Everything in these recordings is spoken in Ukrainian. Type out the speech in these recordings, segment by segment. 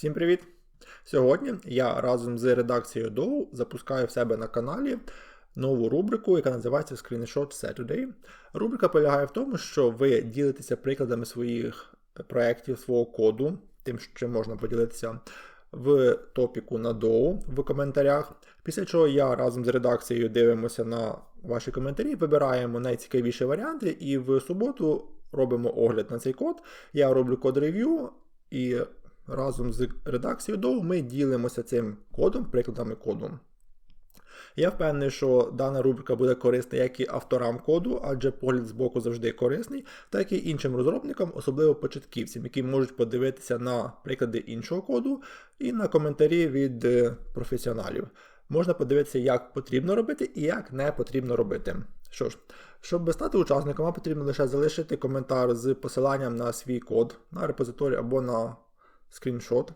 Всім привіт! Сьогодні я разом з редакцією DOW запускаю в себе на каналі нову рубрику, яка називається Screenshot Saturday. Рубрика полягає в тому, що ви ділитеся прикладами своїх проєктів, свого коду, тим, чим можна поділитися в топіку на DOW в коментарях. Після чого я разом з редакцією дивимося на ваші коментарі, вибираємо найцікавіші варіанти, і в суботу робимо огляд на цей код. Я роблю код рев'ю і разом з редакцією DOW ми ділимося цим кодом, прикладами коду. Я впевнений, що дана рубрика буде корисна як і авторам коду, адже погляд з боку завжди корисний, так і іншим розробникам, особливо початківцям, які можуть подивитися на приклади іншого коду і на коментарі від е, професіоналів. Можна подивитися, як потрібно робити і як не потрібно робити. Що ж, щоб стати учасником, вам потрібно лише залишити коментар з посиланням на свій код, на репозиторій або на скріншот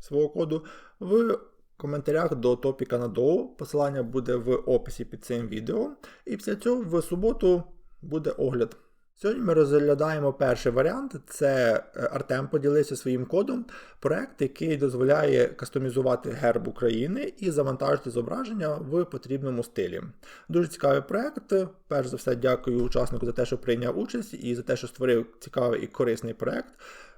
свого коду в коментарях до топіка на DOW. Посилання буде в описі під цим відео. І після цього в суботу буде огляд. Сьогодні ми розглядаємо перший варіант. Це е, Артем поділився своїм кодом. Проект, який дозволяє кастомізувати герб України і завантажити зображення в потрібному стилі. Дуже цікавий проект. Перш за все, дякую учаснику за те, що прийняв участь і за те, що створив цікавий і корисний проект.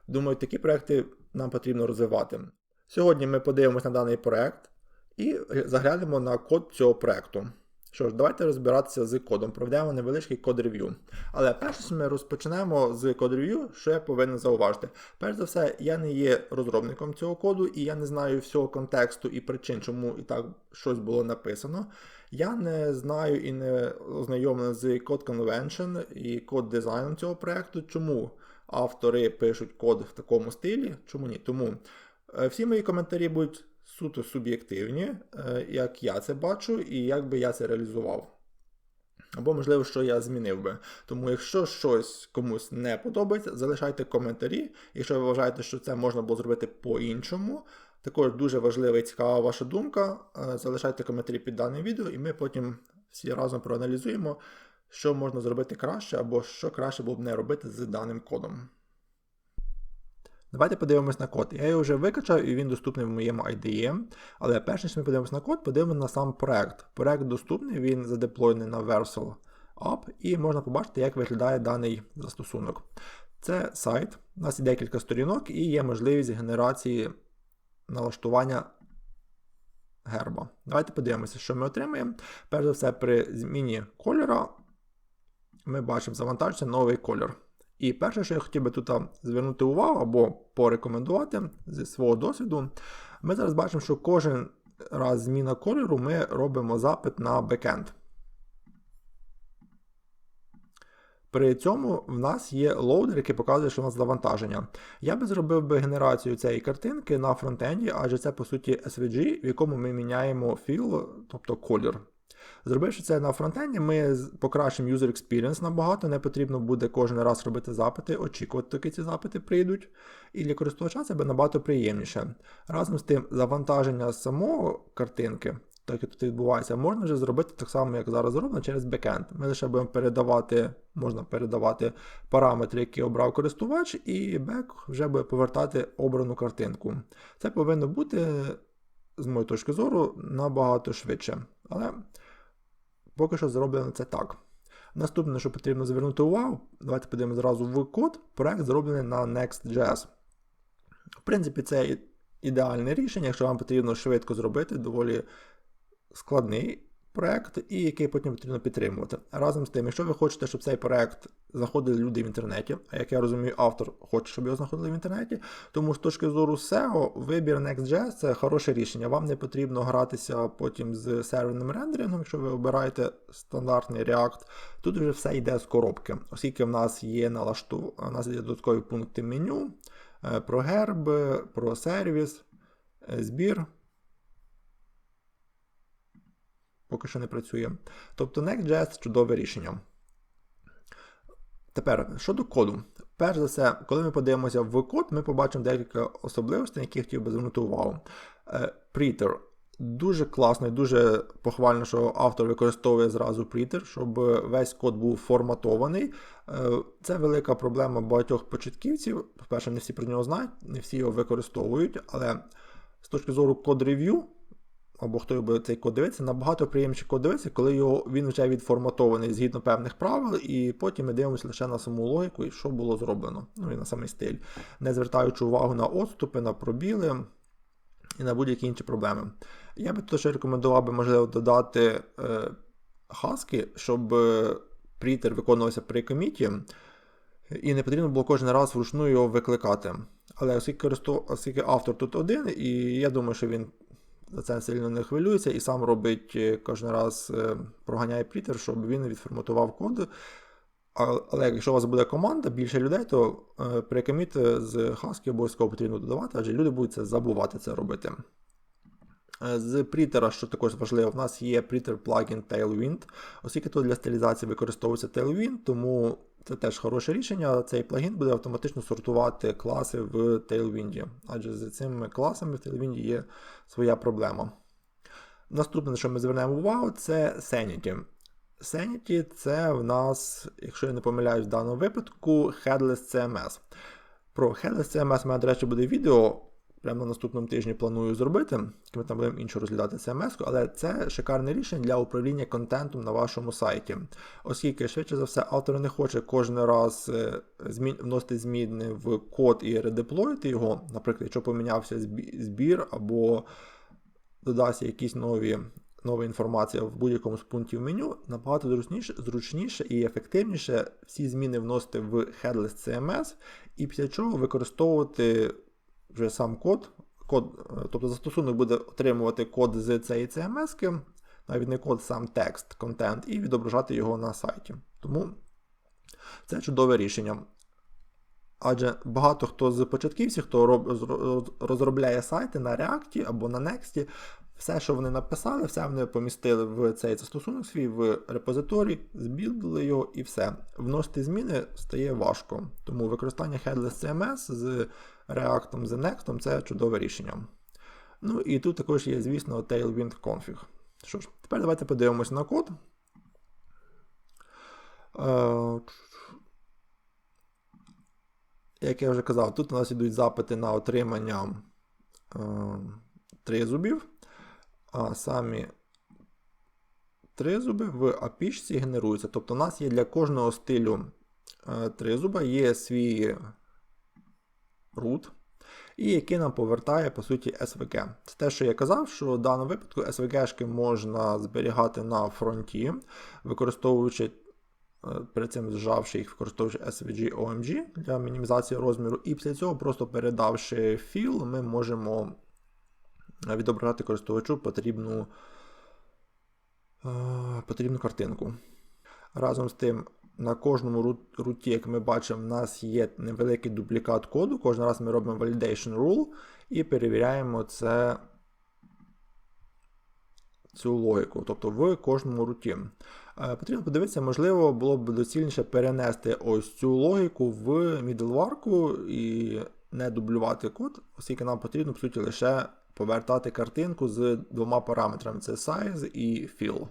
Думаю, такі проекти нам потрібно розвивати. Сьогодні ми подивимося на даний проект і заглянемо на код цього проекту. Що ж, давайте розбиратися з кодом. Проведемо невеличкий код рев'ю. Але перше ми розпочнемо з код рев'ю, що я повинен зауважити. Перш за все, я не є розробником цього коду, і я не знаю всього контексту і причин, чому і так щось було написано. Я не знаю і не ознайомлений з Code Convention і код дизайном цього проекту. Чому автори пишуть код в такому стилі? Чому ні? Тому е, всі мої коментарі будуть суто суб'єктивні, е, як я це бачу, і як би я це реалізував. Або, можливо, що я змінив би. Тому, якщо щось комусь не подобається, залишайте коментарі. Якщо ви вважаєте, що це можна було зробити по-іншому, також дуже важлива і цікава ваша думка. Е, залишайте коментарі під даним відео, і ми потім всі разом проаналізуємо, що можна зробити краще, або що краще було б не робити з даним кодом. Давайте подивимось на код. Я його вже викачав і він доступний в моєму IDE. Але перш ніж ми подивимось на код, подивимося на сам проект. Проект доступний, він задеплойний на Versal App, і можна побачити, як виглядає даний застосунок. Це сайт, у нас є декілька сторінок і є можливість генерації налаштування герба. Давайте подивимося, що ми отримаємо. Перш за все, при зміні кольора ми бачимо завантажиться новий кольор. І перше, що я хотів би тут звернути увагу або порекомендувати зі свого досвіду, ми зараз бачимо, що кожен раз зміна кольору ми робимо запит на бекенд. При цьому в нас є лоудер, який показує, що у нас завантаження. Я би зробив би генерацію цієї картинки на фронтенді, адже це, по суті, SVG, в якому ми міняємо філ, тобто колір. Зробивши це на фронтенді, ми покращимо user experience набагато, не потрібно буде кожен раз робити запити, очікувати, доки ці запити прийдуть. І для користувача це буде набагато приємніше. Разом з тим, завантаження самого картинки, так як тут відбувається, можна вже зробити так само, як зараз зроблено, через бекенд. Ми лише будемо передавати, можна передавати параметри, які обрав користувач, і бек вже буде повертати обрану картинку. Це повинно бути, з моєї точки зору, набагато швидше. Але Поки що зроблено це так. Наступне, що потрібно звернути увагу, давайте подивимося зразу в код. Проект зроблений на Next.js. В принципі, це ідеальне рішення, якщо вам потрібно швидко зробити доволі складний проект, і який потім потрібно підтримувати. Разом з тим, якщо ви хочете, щоб цей проект знаходили люди в інтернеті, а як я розумію, автор хоче, щоб його знаходили в інтернеті, тому з точки зору SEO, вибір Next.js це хороше рішення. Вам не потрібно гратися потім з серверним рендерингом, якщо ви обираєте стандартний React, тут вже все йде з коробки, оскільки в нас є налашту... у нас є додаткові пункти меню, е, про герб, про сервіс, е, збір поки що не працює. Тобто Next.js чудове рішення. Тепер, щодо коду. Перш за все, коли ми подивимося в код, ми побачимо декілька особливостей, на які я хотів би звернути увагу. Е, Preter. Дуже класно і дуже похвально, що автор використовує зразу Preter, щоб весь код був форматований. Е, це велика проблема багатьох початківців. По-перше, не всі про нього знають, не всі його використовують, але з точки зору код рев'ю, або хто буде цей код дивитися, набагато приємніше код дивитися, коли його, він вже відформатований згідно певних правил, і потім ми дивимося лише на саму логіку і що було зроблено, ну і на самий стиль, не звертаючи увагу на отступи, на пробіли і на будь-які інші проблеми. Я би теж рекомендував би, можливо, додати е, хаски, щоб е, прітер виконувався при коміті, і не потрібно було кожен раз вручну його викликати. Але оскільки, оскільки автор тут один, і я думаю, що він за це сильно не хвилюється і сам робить е, кожен раз е, проганяє Пітер, щоб він відформатував код. Але якщо у вас буде команда, більше людей, то е, прикоміт з хаски обов'язково потрібно додавати, адже люди будуть це забувати це робити. З прітера, що також важливо, в нас є прітер плагін Tailwind, оскільки тут для стилізації використовується Tailwind, тому це теж хороше рішення. Цей плагін буде автоматично сортувати класи в Tailwind, адже з цими класами в Tailwind є своя проблема. Наступне, на що ми звернемо увагу, це Sanity. Sanity це в нас, якщо я не помиляюсь в даному випадку, Headless CMS. Про Headless CMS у мене, до речі, буде відео. Прямо на наступному тижні планую зробити, ми там будемо інше розглядати CMS, але це шикарне рішення для управління контентом на вашому сайті. Оскільки, швидше за все, автор не хоче кожен раз е, змін, вносити зміни в код і редеплоїти його, наприклад, якщо помінявся збір або додався якісь нові. Нова інформація в будь-якому з пунктів меню набагато зручніше зручніше і ефективніше всі зміни вносити в Headless CMS, і після чого використовувати вже сам код. код е, тобто застосунок буде отримувати код з цієї CMS, навіть не код, сам текст, контент, і відображати його на сайті. Тому це чудове рішення. Адже багато хто з початківців, хто розробляє сайти на React або на Next, все, що вони написали, все вони помістили в цей застосунок свій в репозиторій, збілдили його і все. Вносити зміни стає важко. Тому використання Headless CMS з React, з Next це чудове рішення. Ну і тут також є, звісно, Tailwind Config. Що ж, тепер давайте подивимось на код. Е, як я вже казав, тут у нас йдуть запити на отримання е, тризубів а самі тризуби в апішці генеруються. Тобто у нас є для кожного стилю е, тризуба є свій root, і який нам повертає, по суті, SVG. Це те, що я казав, що в даному випадку SVG можна зберігати на фронті, використовуючи. Е, перед цим зжавши їх, використовуючи SVG OMG для мінімізації розміру, і після цього, просто передавши філ, ми можемо відображати користувачу потрібну, е, потрібну картинку. Разом з тим, на кожному руті, як ми бачимо, в нас є невеликий дублікат коду. Кожен раз ми робимо validation rule і перевіряємо це, цю логіку, тобто в кожному руті. Е, потрібно подивитися, можливо, було б доцільніше перенести ось цю логіку в middleware і не дублювати код, оскільки нам потрібно, по суті, лише повертати картинку з двома параметрами: це size і fill.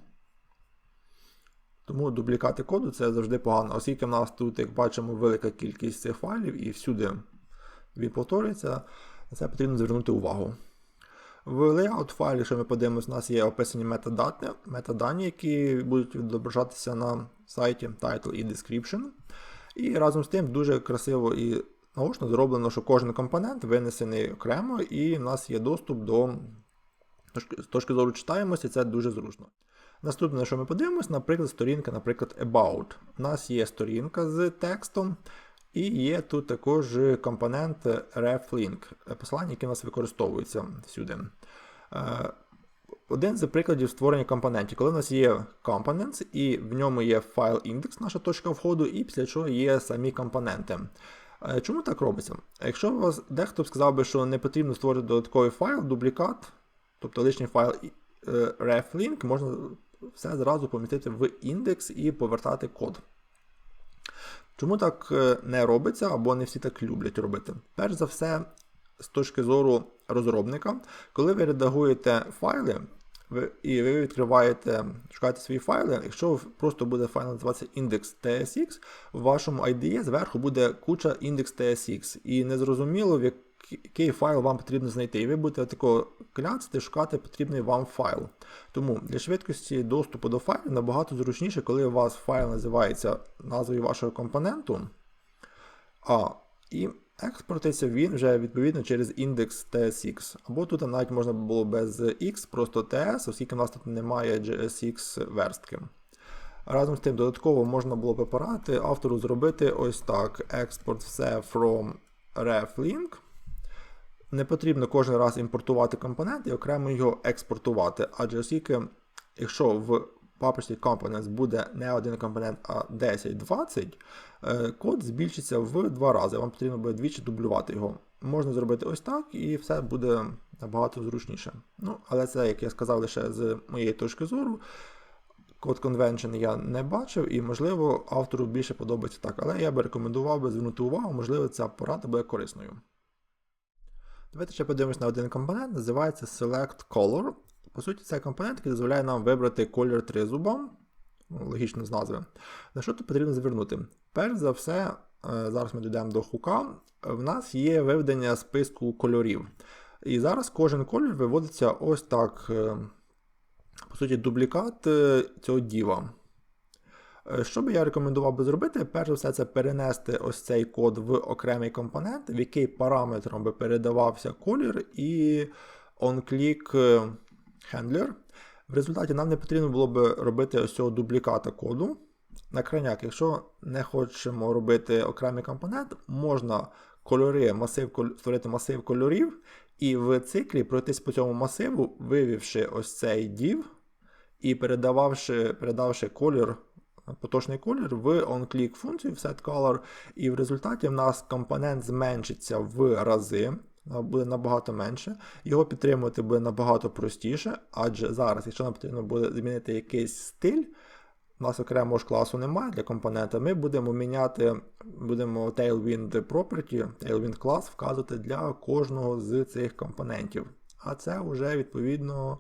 Тому дублікати коду це завжди погано, оскільки в нас тут, як бачимо, велика кількість цих файлів і всюди він повторюється, це потрібно звернути увагу. В layout файлі, якщо ми подивимося, у нас є описані метадані, метадані, які будуть відображатися на сайті title і description. І разом з тим дуже красиво і наочно зроблено, що кожен компонент винесений окремо, і в нас є доступ до з точки зору читаємості, це дуже зручно. Наступне, що ми подивимося, наприклад, сторінка, наприклад, About. У нас є сторінка з текстом, і є тут також компонент reflink, посилання, яке у нас використовується всюди. Е, один з прикладів створення компонентів, коли у нас є components, і в ньому є файл індекс, наша точка входу, і після чого є самі компоненти. Е, чому так робиться? Якщо у вас дехто б сказав би, що не потрібно створити додатковий файл, дублікат, тобто лишній файл е, reflink, можна все зразу помістити в індекс і повертати код. Чому так е, не робиться, або не всі так люблять робити? Перш за все, з точки зору розробника. Коли ви редагуєте файли, ви, і ви відкриваєте, шукаєте свої файли, якщо просто буде файл називатися index.tsx, в вашому IDE зверху буде куча index.tsx. І незрозуміло, в який файл вам потрібно знайти. І ви будете тако кляцати, шукати потрібний вам файл. Тому для швидкості доступу до файлу набагато зручніше, коли у вас файл називається назвою вашого компоненту. А, і експортиться він вже відповідно через індекс TSX. Або тут навіть можна було без X, просто TS, оскільки у нас тут немає JSX верстки. Разом з тим, додатково можна було би автору зробити ось так: експорт все from reflink. Не потрібно кожен раз імпортувати компонент і окремо його експортувати. Адже оскільки, якщо в папочці Components буде не один компонент, а 10-20, е, код збільшиться в два рази. Вам потрібно буде двічі дублювати його. Можна зробити ось так, і все буде набагато зручніше. Ну, Але це, як я сказав, лише з моєї точки зору. Код Convention я не бачив, і, можливо, автору більше подобається так. Але я би рекомендував би звернути увагу, можливо, ця порада буде корисною. Давайте ще подивимось на один компонент, називається Select Color. По суті, це компонент, який дозволяє нам вибрати колір тризуба, ну, логічно з назви. На що тут потрібно звернути? Перш за все, е, зараз ми дійдемо до хука, в нас є виведення списку кольорів. І зараз кожен колір виводиться ось так, е, по суті, дублікат е, цього діва. Що би я рекомендував би зробити, перш за все, це перенести ось цей код в окремий компонент, в який параметром би передавався колір, і onClick handler. В результаті нам не потрібно було б робити ось цього дубліката коду. На крайняк, якщо не хочемо робити окремий компонент, можна кольори, масив, створити масив кольорів, і в циклі пройтись по цьому масиву, вивівши ось цей div і передававши, передавши колір, поточний колір в onClick функцію в setColor, і в результаті в нас компонент зменшиться в рази буде набагато менше. Його підтримувати буде набагато простіше, адже зараз, якщо нам потрібно буде змінити якийсь стиль, у нас окремого ж класу немає для компонента, ми будемо міняти, будемо Tailwind Property, Tailwind клас вказувати для кожного з цих компонентів. А це вже відповідно.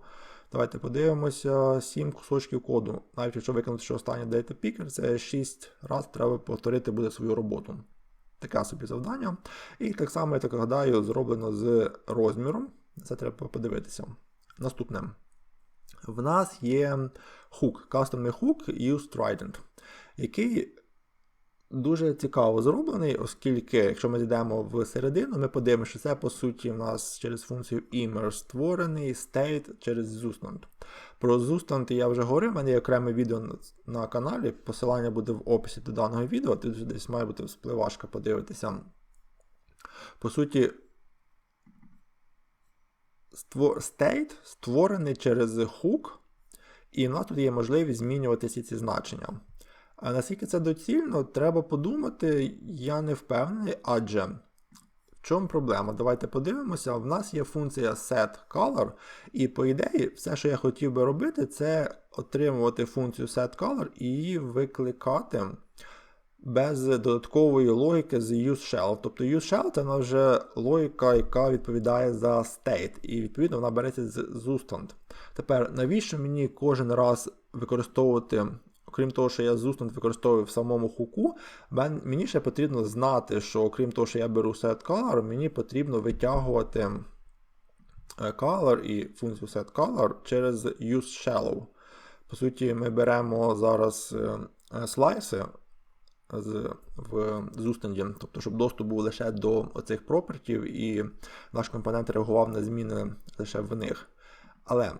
Давайте подивимося 7 кусочків коду. Навіть якщо виконати, що останній Data Picker, це 6 разів треба повторити буде свою роботу. Таке собі завдання. І так само, я так гадаю, зроблено з розміром. Це треба подивитися. Наступне. В нас є хук, кастомний хук Use Trident, який дуже цікаво зроблений, оскільки, якщо ми зайдемо в середину, ми подивимося, що це, по суті, у нас через функцію immer створений state через Zustand. Про Zustand я вже говорив, в мене є окреме відео на каналі. Посилання буде в описі до даного відео, тут десь має бути спливашка подивитися. По суті, state створений через hook, і в нас тут є можливість змінювати всі ці значення. А наскільки це доцільно, треба подумати, я не впевнений, адже чому проблема? Давайте подивимося. В нас є функція setColor, і, по ідеї, все, що я хотів би робити, це отримувати функцію setColor і її викликати без додаткової логіки з useShell. Тобто useShell це вона вже логіка, яка відповідає за state, і відповідно вона береться з zustand. Тепер, навіщо мені кожен раз використовувати окрім того, що я зустріч використовую в самому хуку, мені ще потрібно знати, що окрім того, що я беру setColor, мені потрібно витягувати е, color і функцію setColor через useShallow. По суті, ми беремо зараз е, е, слайси з, в зустенді, тобто, щоб доступ був лише до оцих пропертів, і наш компонент реагував на зміни лише в них. Але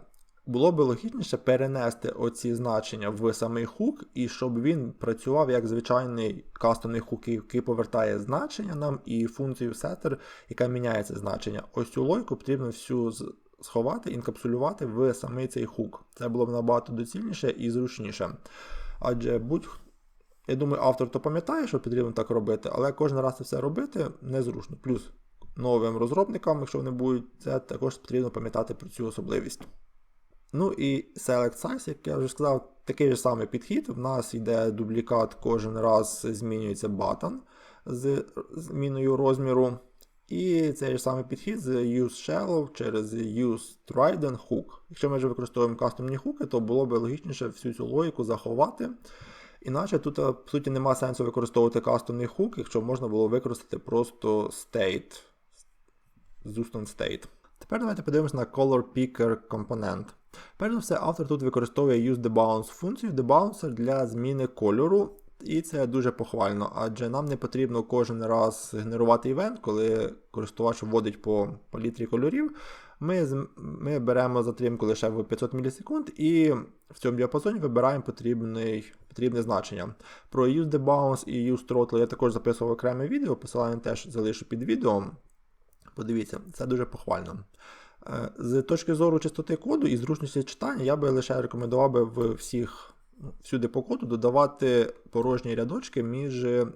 було би логічніше перенести оці значення в самий хук, і щоб він працював як звичайний кастомний хук, який повертає значення нам, і функцію setter, яка міняє це значення. Ось цю логіку потрібно всю сховати, інкапсулювати в самий цей хук. Це було б набагато доцільніше і зручніше. Адже будь я думаю, автор то пам'ятає, що потрібно так робити, але кожен раз це все робити незручно. Плюс новим розробникам, якщо вони будуть, це також потрібно пам'ятати про цю особливість. Ну і Select Size, як я вже сказав, такий же самий підхід. В нас йде дублікат, кожен раз змінюється батон з зміною розміру. І цей ж самий підхід з use shallow через use trident hook. Якщо ми вже використовуємо кастомні хуки, то було б логічніше всю цю логіку заховати. Іначе тут, по суті, нема сенсу використовувати кастомний хук, якщо можна було використати просто state, Zuston state. Тепер давайте подивимося на Color Picker компонент. Перш за все, автор тут використовує useDebounce функцію debouncer для зміни кольору. І це дуже похвально, адже нам не потрібно кожен раз генерувати івент, коли користувач вводить по палітрі кольорів. Ми ми беремо затримку лише в 500 мілісекунд і в цьому діапазоні вибираємо потрібний, потрібне значення. Про useDebounce і useThrottle я також записував окреме відео, посилання теж залишу під відео. Подивіться, це дуже похвально. Е, з точки зору чистоти коду і зручності читання, я би лише рекомендував би в всіх всюди по коду додавати порожні рядочки між е,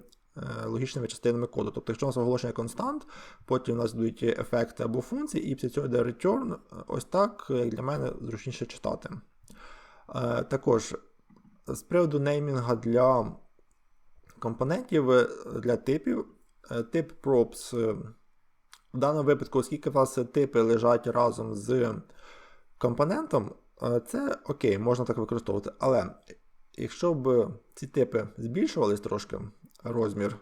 логічними частинами коду. Тобто, якщо у нас оголошення констант, потім у нас будуть ефекти або функції, і після цього йде return, ось так, як для мене, зручніше читати. Е, також з приводу неймінга для компонентів, для типів, тип props в даному випадку, оскільки у вас типи лежать разом з компонентом, е, це окей, можна так використовувати. Але якщо б ці типи збільшувались трошки розмір,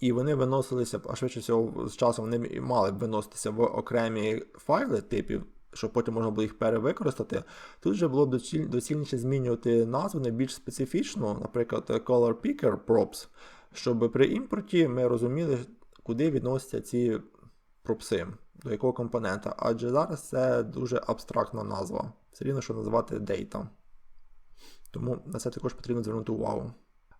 і вони виносилися, а швидше всього, з часом вони мали б виноситися в окремі файли типів, щоб потім можна було їх перевикористати, тут вже було б доцільніше змінювати назву на більш специфічну, наприклад, Color Picker Props, щоб при імпорті ми розуміли, куди відносяться ці пропси, до якого компонента, адже зараз це дуже абстрактна назва. Все рівно, що називати data. Тому на це також потрібно звернути увагу.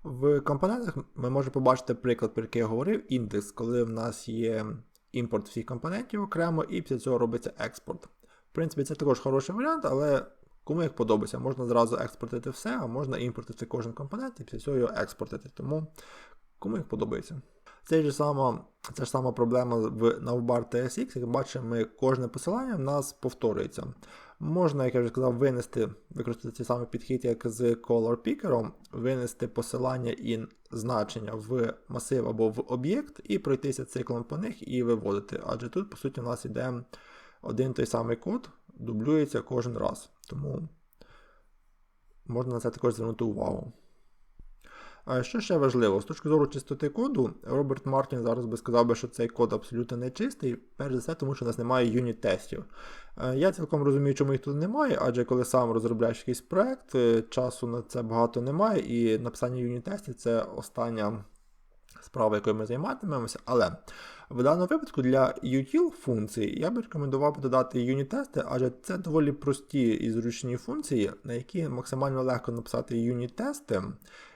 В компонентах ми можемо побачити приклад, про який я говорив, індекс, коли в нас є імпорт всіх компонентів окремо, і після цього робиться експорт. В принципі, це також хороший варіант, але кому як подобається, можна зразу експортити все, а можна імпортити кожен компонент і після цього його експортити. Тому кому як подобається. Це ж сама, це ж сама проблема в Navbar TSX, як бачимо, ми кожне посилання в нас повторюється. Можна, як я вже сказав, винести, використати цей самий підхід, як з Color Picker, винести посилання і значення в масив або в об'єкт, і пройтися циклом по них і виводити. Адже тут, по суті, у нас йде один той самий код, дублюється кожен раз. Тому можна на це також звернути увагу. Що ще важливо, з точки зору чистоти коду, Роберт Мартін зараз би сказав, би, що цей код абсолютно не чистий, перш за все, тому що у нас немає юніт-тестів. Е, я цілком розумію, чому їх тут немає, адже коли сам розробляєш якийсь проект, е, часу на це багато немає, і написання юніт-тестів це остання справа, якою ми займатимемося. Але в даному випадку для util функцій я би рекомендував додати юніт-тести, адже це доволі прості і зручні функції, на які максимально легко написати юніт-тести.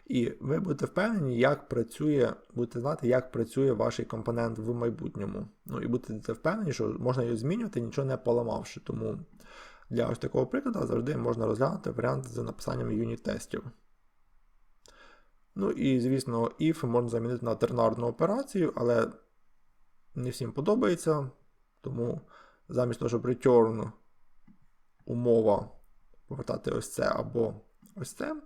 І ви будете впевнені, як працює, будете знати, як працює ваш компонент в майбутньому. Ну і будете впевнені, що можна його змінювати, нічого не поламавши. Тому для ось такого прикладу завжди можна розглянути варіант з написанням юніт-тестів. Ну і, звісно, if можна замінити на тернарну операцію, але не всім подобається. Тому замість того, щоб return умова повертати ось це або ось це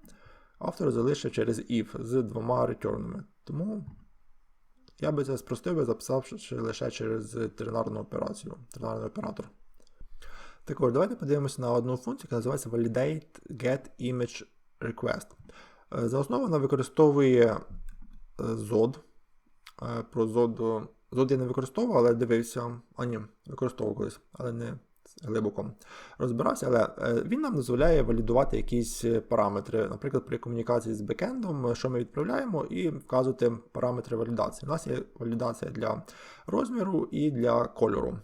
автор залишив через if з двома ретюрнами. Тому я би це спростив і записав лише через тернарну операцію, тернарний оператор. Також, давайте подивимося на одну функцію, яка називається Validate Get Image Request. Е, за основу вона використовує ZOD. Е, е, про ZOD, ZOD я не використовував, але дивився. А ні, використовував колись, але не глибоко розбирався, але е, він нам дозволяє валідувати якісь параметри, наприклад, при комунікації з бекендом, що ми відправляємо, і вказувати параметри валідації. У нас є валідація для розміру і для кольору.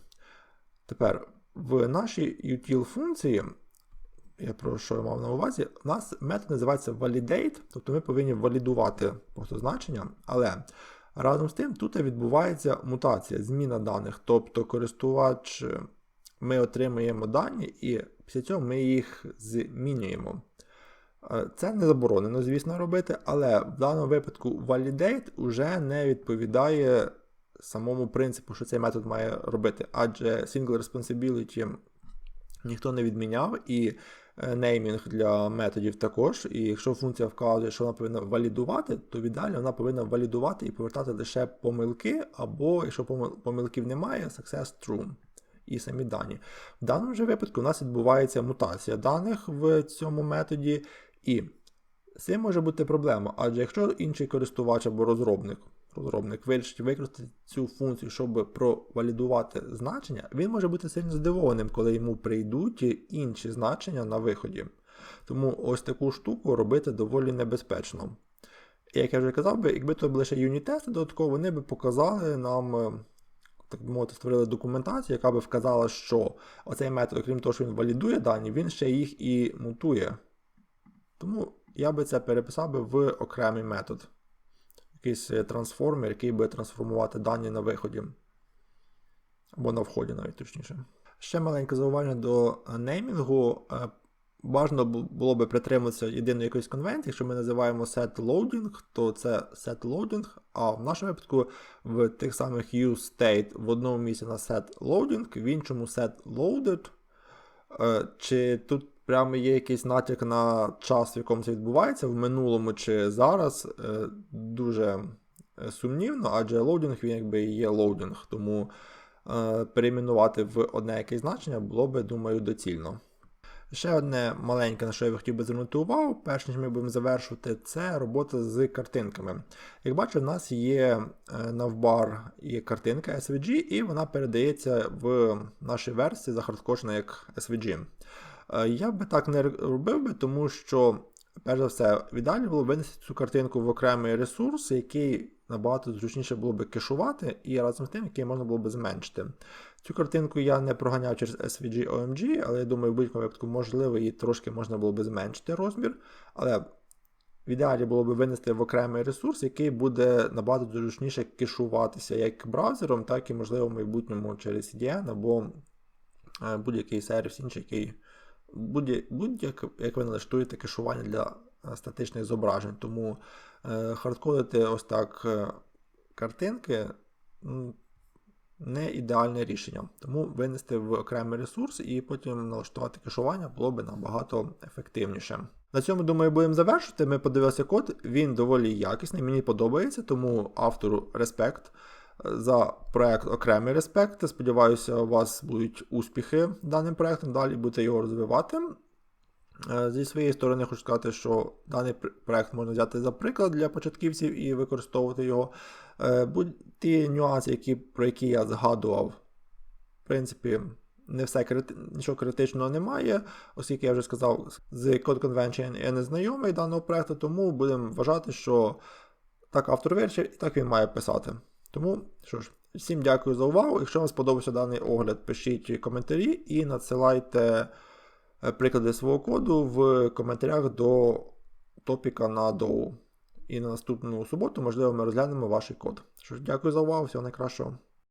Тепер в нашій util функції. Я про що я мав на увазі, у нас метод називається validate, тобто ми повинні валідувати значення, але разом з тим тут відбувається мутація, зміна даних. Тобто користувач ми отримуємо дані, і після цього ми їх змінюємо. Е, це не заборонено, звісно, робити, але в даному випадку validate вже не відповідає самому принципу, що цей метод має робити. Адже single responsibility ніхто не відміняв, і неймінг для методів також. І якщо функція вказує, що вона повинна валідувати, то в ідеалі вона повинна валідувати і повертати лише помилки, або якщо помилків немає, success true. І самі дані. В даному же випадку у нас відбувається мутація даних в цьому методі, і з цим може бути проблема, адже якщо інший користувач або розробник, розробник вирішить використати цю функцію, щоб провалідувати значення, він може бути сильно здивованим, коли йому прийдуть інші значення на виході. Тому ось таку штуку робити доволі небезпечно. Як я вже казав би, якби то були ще юніт-тести додатково, вони б показали нам, е, так би мовити, створили документацію, яка би вказала, що оцей метод, окрім того, що він валідує дані, він ще їх і мутує. Тому я би це переписав би в окремий метод. Якийсь е, трансформер, який буде трансформувати дані на виході. Або на вході, навіть точніше. Ще маленьке зауваження до е, неймінгу. Бу- було би притримуватися єдиної якоїсь конвенції. Якщо ми називаємо set loading, то це set loading, а в нашому випадку в тих самих use state в одному місці на set loading, в іншому set loaded. Е, Чи тут прямо є якийсь натяк на час, в якому це відбувається, в минулому чи зараз, е, дуже е, сумнівно, адже лоудінг він якби і є лоудінг, тому перейменувати в одне якесь значення було би, думаю, доцільно. Ще одне маленьке, на що я би хотів би звернути увагу, перш ніж ми будемо завершувати, це робота з картинками. Як бачите, в нас є е, навбар і картинка SVG, і вона передається в нашій версії захардкошена як SVG. Е, Я би так не робив би, тому що, перш за все, в ідеалі було винести цю картинку в окремий ресурс, який набагато зручніше було би кешувати, і разом з тим, який можна було би зменшити. Цю картинку я не проганяв через SVG OMG, але я думаю, в будь-якому випадку, можливо, її трошки можна було би зменшити розмір. Але в ідеалі було б винести в окремий ресурс, який буде набагато зручніше кешуватися як браузером, так і, можливо, в майбутньому через CDN або е, будь-який сервіс інший, який будь-як, будь-як ви налаштуєте кешування для е, статичних зображень. Тому е, хардкодити ось так е, картинки не ідеальне рішення. Тому винести в окремий ресурс і потім налаштувати кешування було б набагато ефективніше. На цьому, думаю, будемо завершити. Ми подивилися код, він доволі якісний, мені подобається, тому автору респект. За проект окремий респект. Сподіваюся, у вас будуть успіхи даним проектом, далі будете його розвивати. Е, Зі своєї сторони хочу сказати, що даний пр- проект можна взяти за приклад для початківців і використовувати його. Е, будь- Ті нюанси, які, про які я згадував, в принципі, не все крити... нічого критичного немає, оскільки я вже сказав, з Code Convention я не знайомий даного проекту, тому будемо вважати, що так автор вирішив і так він має писати. Тому, що ж, всім дякую за увагу. Якщо вам сподобався даний огляд, пишіть коментарі і надсилайте приклади свого коду в коментарях до топіка на доу. І на наступну суботу, можливо, ми розглянемо ваш код. Що ж, дякую за увагу, всього найкращого.